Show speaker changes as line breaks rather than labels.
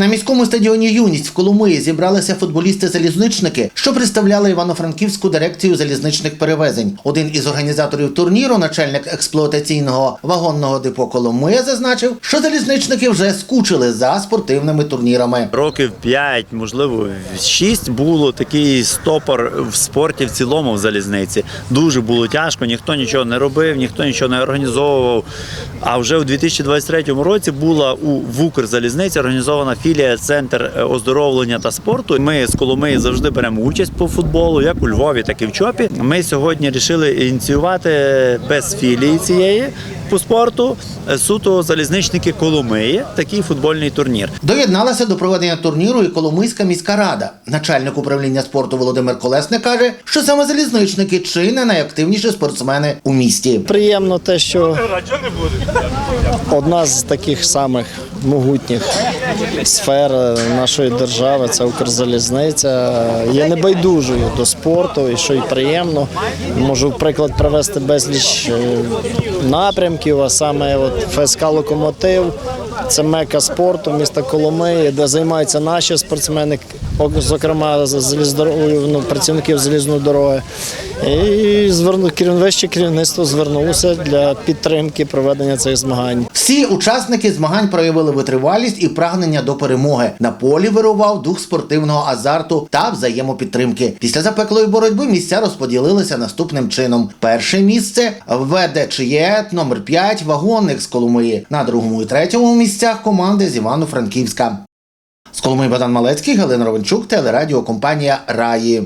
На міському стадіоні Юність в Коломиї зібралися футболісти-залізничники, що представляли Івано-Франківську дирекцію залізничних перевезень. Один із організаторів турніру, начальник експлуатаційного вагонного депо Коломия, зазначив, що залізничники вже скучили за спортивними турнірами.
Років 5, можливо, 6 було такий стопор в спорті в цілому в залізниці. Дуже було тяжко, ніхто нічого не робив, ніхто нічого не організовував. А вже у 2023 році була у в Укрзалізниці організована філія Центр е, оздоровлення та спорту. Ми з Коломиї завжди беремо участь по футболу, як у Львові, так і в Чопі. Ми сьогодні вирішили ініціювати без філії цієї по спорту е, суто залізничники Коломиї, такий футбольний турнір.
Доєдналася до проведення турніру і Коломийська міська рада. Начальник управління спорту Володимир Колесник каже, що саме залізничники чи не найактивніші спортсмени у місті.
Приємно те, що одна з таких самих могутніх сфер нашої держави це Укрзалізниця. Є небайдужою до спорту, і що й приємно. Можу в приклад привести безліч е, напрямків, а саме от ФСК Локомотив. Це мека спорту міста Коломиї, де займаються наші спортсмени, зокрема ну, працівників залізної дороги. І вище керівництво звернулося для підтримки проведення цих змагань.
Всі учасники змагань проявили витривалість і прагнення до перемоги. На полі вирував дух спортивного азарту та взаємопідтримки. Після запеклої боротьби місця розподілилися наступним чином: перше місце ВДЧЄ номер 5 вагонник з Коломиї. На другому і третьому місцях команди з Івано-Франківська. З Коломиї Богдан Малецький, Галина Ровенчук, телерадіокомпанія Раї.